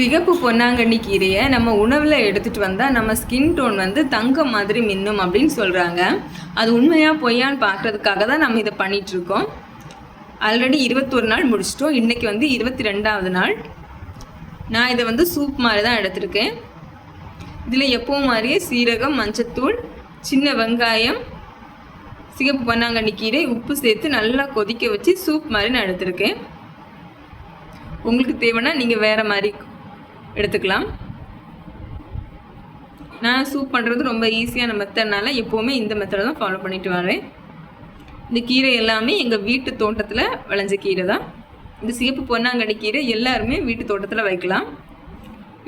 சிகப்பு பொன்னாங்கண்ணி கீரையை நம்ம உணவில் எடுத்துகிட்டு வந்தால் நம்ம ஸ்கின் டோன் வந்து தங்கம் மாதிரி மின்னும் அப்படின்னு சொல்கிறாங்க அது உண்மையாக பொய்யான்னு பார்க்குறதுக்காக தான் நம்ம இதை பண்ணிகிட்ருக்கோம் இருக்கோம். ஆல்ரெடி இருபத்தொரு நாள் முடிச்சிட்டோம். இன்றைக்கி வந்து இருபத்தி ரெண்டாவது நாள். நான் இதை வந்து சூப் மாதிரி தான் எடுத்திருக்கேன். இதில் எப்பவும் மாதிரியே சீரகம் மஞ்சத்தூள் சின்ன வெங்காயம் சிகப்பு பொன்னாங்கண்ணி கீரை உப்பு சேர்த்து நல்லா கொதிக்க வச்சு சூப் மாதிரி நான் எடுத்திருக்கேன். உங்களுக்கு தேவைன்னா நீங்கள் வேறு மாதிரி எடுத்துக்கலாம். நான் சூப் பண்ணுறது ரொம்ப ஈஸியான மெத்தட்னால எப்போவுமே இந்த மெத்தடை தான் ஃபாலோ பண்ணிட்டு வரேன் இந்த கீரை எல்லாமே எங்கள் வீட்டு தோட்டத்தில் விளைஞ்ச கீரை தான். இந்த சிகப்பு பொன்னாங்கண்ணி கீரை எல்லாருமே வீட்டு தோட்டத்தில் வைக்கலாம்.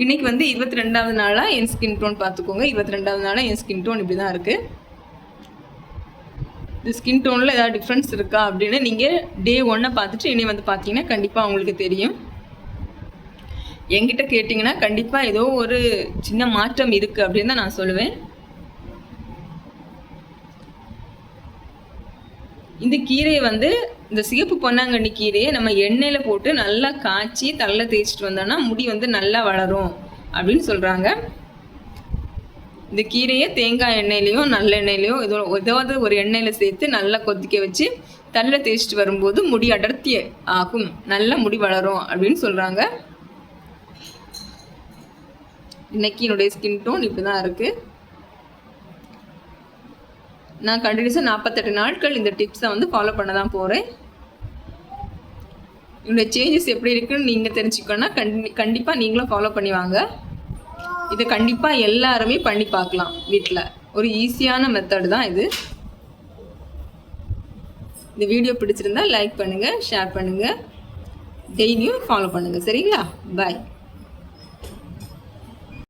இன்றைக்கி வந்து இருபத்தி ரெண்டாவது நாளாக என் ஸ்கின் டோன் பார்த்துக்கோங்க. இருபத்தி ரெண்டாவது நாளாக என் ஸ்கின் டோன் இப்படி தான் இருக்குது இந்த ஸ்கின் டோனில் ஏதாவது டிஃப்ரென்ஸ் இருக்கா அப்படின்னு நீங்கள் டே ஒன்னை பார்த்துட்டு இனி வந்து பார்த்தீங்கன்னா கண்டிப்பாக உங்களுக்கு தெரியும். என்கிட்ட கேட்டிங்கன்னா கண்டிப்பாக ஏதோ ஒரு சின்ன மாற்றம் இருக்குது அப்படின்னு தான் நான் சொல்லுவேன். இந்த கீரையை வந்து இந்த சிகப்பு பொன்னாங்கண்ணி கீரையை நம்ம எண்ணெயில் போட்டு நல்லா காய்ச்சி தள்ள தேய்ச்சிட்டு வந்தோம்னா முடி வந்து நல்லா வளரும் அப்படின்னு சொல்கிறாங்க இந்த கீரையை தேங்காய் எண்ணெயிலையும் நல்லெண்ணெயிலையும் ஏதோ ஏதாவது ஒரு எண்ணெயில் சேர்த்து நல்லா கொதிக்க வச்சு தள்ள தேய்ச்சிட்டு வரும்போது முடி அடர்த்தி ஆகும். நல்ல முடி வளரும் அப்படின்னு சொல்கிறாங்க இன்னைக்கு என்னுடைய ஸ்கின் டோன் இப்படி தான் இருக்குது நான் கண்டினியூஸாக நாற்பத்தெட்டு நாட்கள் இந்த டிப்ஸை வந்து ஃபாலோ பண்ண தான் போகிறேன் என்னுடைய சேஞ்சஸ் எப்படி இருக்குன்னு நீங்கள் தெரிஞ்சுக்கணும்னா கண்டி கண்டிப்பாக நீங்களும் ஃபாலோ பண்ணி வாங்க. இதை கண்டிப்பாக எல்லாருமே பண்ணி பார்க்கலாம் வீட்டில் ஒரு ஈஸியான மெத்தடு தான் இது. இந்த வீடியோ பிடிச்சிருந்தா லைக் பண்ணுங்கள் ஷேர் பண்ணுங்கள் டெய்லியும் ஃபாலோ பண்ணுங்கள் சரிங்களா? பாய்